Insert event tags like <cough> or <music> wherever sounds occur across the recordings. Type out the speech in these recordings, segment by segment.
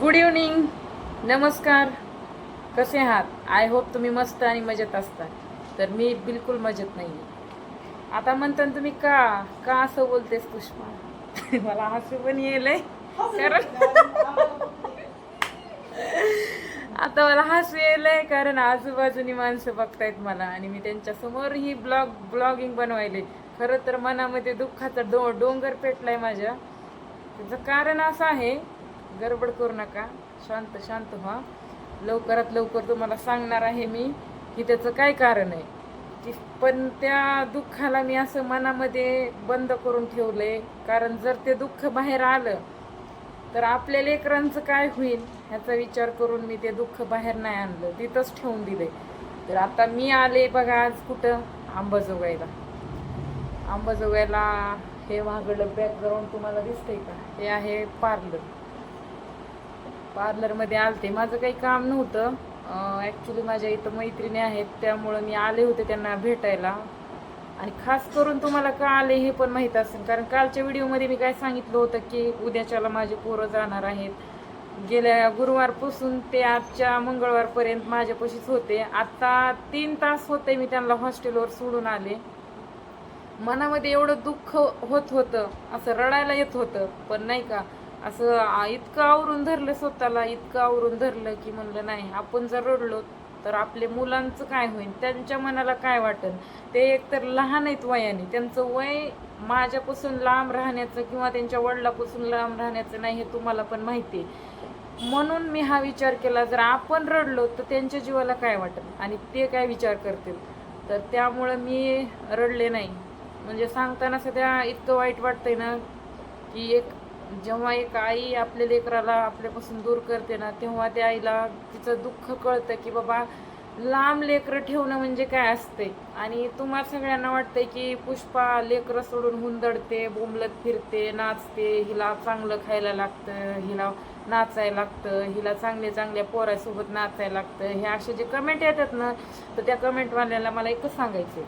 Good evening नमस्कार. कसे आहात? आय होप तुम्ही मस्त आणि मजेत असता. तर मी बिलकुल मजेत नाही आता म्हणता तुम्ही का? का असं बोलतेस पुष्पा? <laughs> मला हसू पण येईल कारण <laughs> आता मला हसू येलंय कारण आजूबाजूनी माणसं बघतायत मला आणि मी त्यांच्यासमोर ही ब्लॉग ब्लॉगिंग बनवायले. खरं तर मनामध्ये दुःखाचा डो डोंगर पेटलाय माझ्या. त्याचं कारण असं आहे गडबड करू नका. शांत शांत व्हा. लवकरात लवकर तुम्हाला सांगणार आहे मी की त्याचं काय कारण आहे. की पण त्या दुःखाला मी असं मनामध्ये बंद करून ठेवलं आहे कारण जर ते दुःख बाहेर आलं तर आपल्या लेकरांचं काय होईल? ह्याचा विचार करून मी ते दुःख बाहेर नाही आणलं. तिथंच ठेवून दिले तर आता मी आले बघा आज कुठं? आंबाजोगाईला. आंबाजोगाईला हे महागडं बॅकग्राऊंड तुम्हाला दिसतंय का? हे आहे पार्लर. पार्लरमध्ये आलते. माझं काही काम नव्हतं. ॲक्च्युली माझ्या इथं मैत्रिणी आहेत त्यामुळं मी आले होते त्यांना भेटायला. आणि खास करून तुम्हाला का आले हे पण माहीत असेल कारण कालच्या व्हिडिओमध्ये मी काय सांगितलं होतं की उद्याच्याला माझे पोरं जाणार आहेत. गेल्या गुरुवारपासून ते आजच्या मंगळवारपर्यंत माझ्यापाशीच होते. आत्ता तीन तास होते मी त्यांना हॉस्टेलवर सोडून आले. मनामध्ये एवढं दुःख होत होतं असं रडायला येत होतं पण नाही का? असं इतकं आवरून धरलं स्वतःला इतकं आवरून धरलं की म्हणलं नाही आपण जर रडलो तर आपले मुलांचं काय होईल त्यांच्या मनाला काय वाटेल? ते एकतर लहान आहेत वयाने त्यांचं वय माझ्यापासून लांब राहण्याचं किंवा त्यांच्या वडिलापासून लांब राहण्याचं नाही हे तुम्हाला पण माहिती आहे. म्हणून मी हा विचार केला जर आपण रडलो तर त्यांच्या जीवाला काय वाटेल? आणि ते काय विचार करतील? तर त्यामुळं मी रडले नाही. म्हणजे सांगताना सध्या इतकं वाईट वाटतंय ना की एक जेव्हा एक आई आपल्या लेकराला आपल्यापासून दूर करते ना तेव्हा त्या आईला तिचं दुःख कळतं की बाबा लांब लेकरं ठेवणं म्हणजे काय असते? आणि तुम्हाला सगळ्यांना वाटतंय की पुष्पा लेकरं सोडून हुंदडते बोंबलत फिरते नाचते हिला चांगलं खायला लागतं हिला नाचायला लागतं हिला चांगले चांगल्या पोरासोबत नाचायला लागतं. हे असे जे कमेंट येतात ना तर त्या कमेंटवाल्याला मला एकच सांगायचे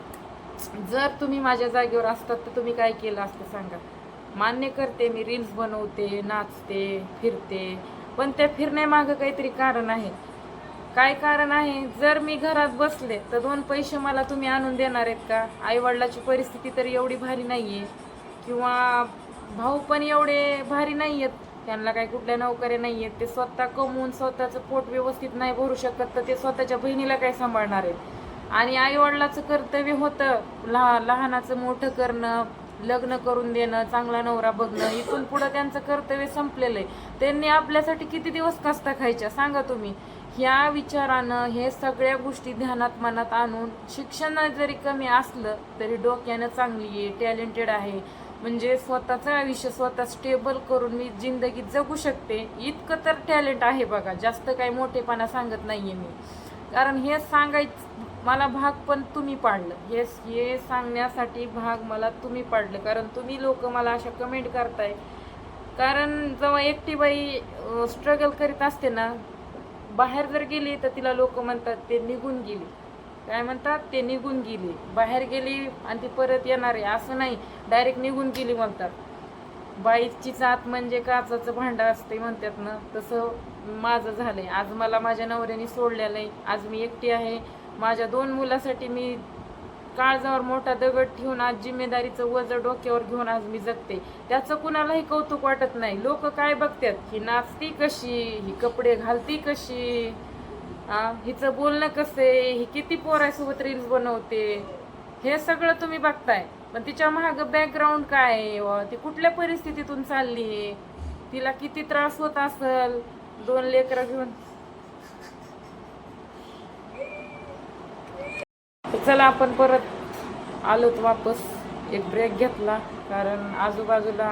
जर तुम्ही माझ्या जागेवर असतात तर तुम्ही काय केलं असतं सांगा. मान्य करते मी रील्स बनवते नाचते फिरते. पण त्या फिरण्यामागं काहीतरी कारण आहे. काय कारण आहे? जर मी घरात बसले तर दोन पैसे मला तुम्ही आणून देणार आहेत का? आईवडिलाची परिस्थिती तर एवढी भारी नाही आहे किंवा भाऊ पण एवढे भारी नाही आहेत त्यांना काही कुठल्या नोकऱ्या नाही आहेत ते स्वतः कमवून स्वतःचं पोट व्यवस्थित नाही भरू शकत तर ते स्वतःच्या बहिणीला काय सांभाळणार आहेत? आणि आईवडिलाचं कर्तव्य होतं लहा लहानाचं मोठं करणं लग्न करून देणं चांगला नवरा बघणं इथून पुढं त्यांचं कर्तव्य संपलेलं आहे. त्यांनी आपल्यासाठी किती दिवस कष्ट खायच्या सांगा तुम्ही. ह्या विचारानं हे सगळ्या गोष्टी ध्यानात मनात आणून शिक्षण जरी कमी असलं तरी डोक्यानं चांगली आहे टॅलेंटेड आहे. म्हणजे स्वतःचं आयुष्य स्वतः स्टेबल करून मी जिंदगी जगू शकते. इतकं तर टॅलेंट आहे बघा जास्त काही मोठेपणा सांगत नाही आहे मी. कारण हे सांगायचं मला भाग पण तुम्ही पाडलं. हे हे सांगण्यासाठी भाग मला तुम्ही पाडलं. कारण तुम्ही लोक मला अशा कमेंट करताय. कारण जेव्हा एकटी बाई स्ट्रगल करीत असते ना बाहेर जर गेली तर तिला लोक म्हणतात ते निघून गेली. काय म्हणतात? ते निघून गेली. बाहेर गेली आणि ती परत येणार आहे. असं नाही. डायरेक्ट निघून गेली म्हणतात. बाईची जात म्हणजे काचाचं भांडं असते म्हणतात ना. तसं माझं झालंय. आज मला माझ्या नवऱ्याने सोडलेलं आहे. आज मी एकटी आहे. माझ्या दोन मुलासाठी मी काळजावर मोठा दगड ठेवून आज जिम्मेदारीचं वजन डोक्यावर घेऊन आज मी जगते. त्याचं कुणालाही कौतुक वाटत नाही. लोक काय बघतात? ही नाचती कशी? ही कपडे घालती कशी? हिचं बोलणं कसं आहे? ही किती पोरासोबत रील्स बनवते? हे सगळं तुम्ही बघताय. पण तिच्या महाग बॅकग्राऊंड काय आहे? ती कुठल्या परिस्थितीतून चालली आहे? तिला किती त्रास होत असल? दोन लेकरं घेऊन चला आपण परत आलोत वापस. एक ब्रेक घेतला कारण आजूबाजूला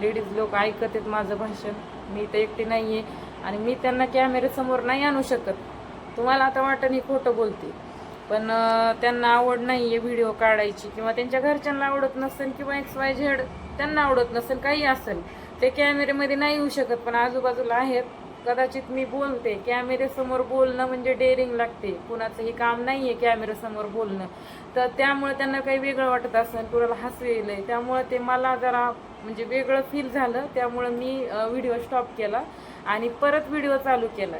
लेडीज लोक ऐकत आहेत माझं भाषण. मी तर एकटी नाही आहे आणि मी त्यांना कॅमेऱ्यासमोर नाही आणू शकत. तुम्हाला आता वाटतं मी खोटं बोलते. पण त्यांना आवड नाही आहे व्हिडिओ काढायची किंवा त्यांच्या घरच्यांना आवडत नसेल किंवा एक्स वाय झेड त्यांना आवडत नसेल काही असेल ते कॅमेऱ्यामध्ये नाही येऊ शकत. पण आजूबाजूला आहेत कदाचित मी बोलते कॅमेऱ्यासमोर बोलणं म्हणजे डेअरिंग लागते. कुणाचंही काम नाही आहे कॅमेऱ्यासमोर बोलणं. तर त्यामुळे त्यांना काही वेगळं वाटत असेल कुणाला हसू येईल त्यामुळं ते मला जरा म्हणजे वेगळं फील झालं. त्यामुळं मी व्हिडिओ स्टॉप केला आणि परत व्हिडिओ चालू केला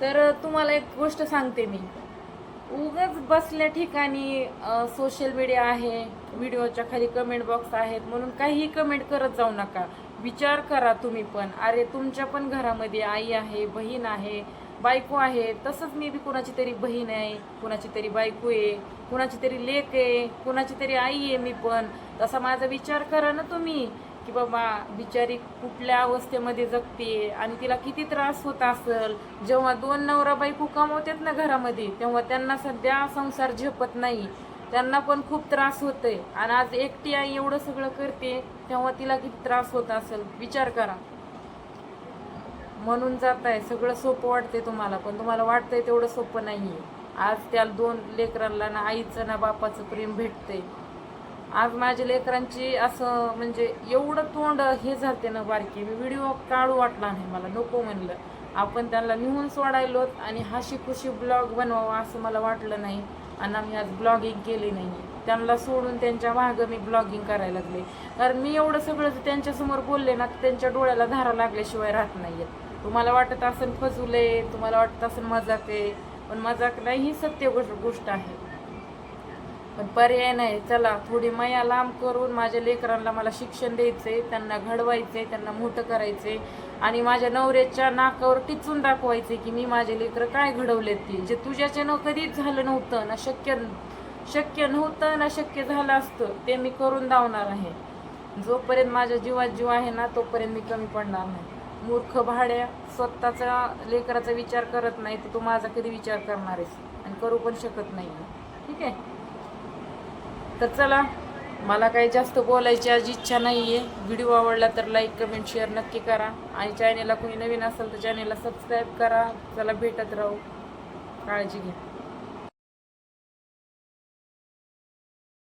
तर तुम्हाला एक गोष्ट सांगते मी. उगाच बसल्या ठिकाणी सोशल मीडिया आहे व्हिडिओच्या खाली कमेंट बॉक्स आहेत म्हणून काहीही कमेंट करत जाऊ नका. विचार करा तुम्ही पण. अरे तुमच्या पण घरामध्ये आई आहे बहीण आहे बायको आहे तसंच मी बी कुणाची तरी बहीण आहे कुणाची तरी बायको आहे कुणाची तरी लेक आहे कुणाची तरी आई आहे मी पण. तसा माझा विचार करा ना तुम्ही की बाबा बिचारी कुठल्या अवस्थेमध्ये जगते आणि तिला किती त्रास होत असेल. जेव्हा दोन नवरा बायको कमवतात ना घरामध्ये तेव्हा त्यांना सध्या संसार झेपत नाही. त्यांना पण खूप त्रास होतोय. आणि आज एकटी आई एवढं सगळं करते तेव्हा तिला किती त्रास होत असेल? विचार करा. म्हणून जात आहे सगळं सोपं वाटतंय तुम्हाला पण तुम्हाला वाटतंय तेवढं सोपं नाहीये. आज त्या दोन लेकरांना ना आईचं ना बापाचं प्रेम भेटतंय. आज माझ्या लेकरांची असं म्हणजे एवढं तोंड हे झालते ना बारकी मी व्हिडिओ काढू वाटला नाही मला नको म्हणलं. आपण त्यांना निहून सोडायलोत आणि हाशी खुशी ब्लॉग बनवावा असं मला वाटलं नाही. आणि आम्ही आज ब्लॉगिंग केली नाही त्यांना सोडून त्यांच्या मागं मी ब्लॉगिंग करायला लागले. कारण मी एवढं सगळं जर त्यांच्यासमोर बोलले ना तर त्यांच्या डोळ्याला धारा लागल्याशिवाय राहत नाहीयेत. तुम्हाला वाटत असेल फजुले तुम्हाला वाटत असेल मजाक आहे पण मजाक नाही ही सत्य गोष्ट गोष्ट आहे. पण पर्याय नाही. चला थोडी मया लांब करून माझ्या लेकरांना मला शिक्षण द्यायचंय त्यांना घडवायचंय त्यांना मोठं करायचंय आणि माझ्या नवऱ्याच्या नाकावर टिचून दाखवायचे की मी माझे लेकरं काय घडवलेत ती. जे तुझ्याच्यानं कधीच झालं नव्हतं ना शक्य शक्य नव्हतं ना शक्य झालं असतं ते मी करून दावणार आहे. जोपर्यंत माझ्या जीवात जीव आहे ना तोपर्यंत मी कमी पडणार नाही. मूर्ख भाड्या स्वतःचा लेकराचा विचार करत नाही तर तू माझा कधी विचार करणार आहेस? आणि करू पण शकत नाही. ठीक आहे? तर चला मला काही जास्त बोलायची आज इच्छा नाही आहे व्हिडिओ आवडला तर लाईक कमेंट शेअर नक्की करा. आणि चॅनेलला कोणी नवीन असेल तर चॅनेलला सबस्क्राईब करा. चला भेटत राहू. काळजी घ्या.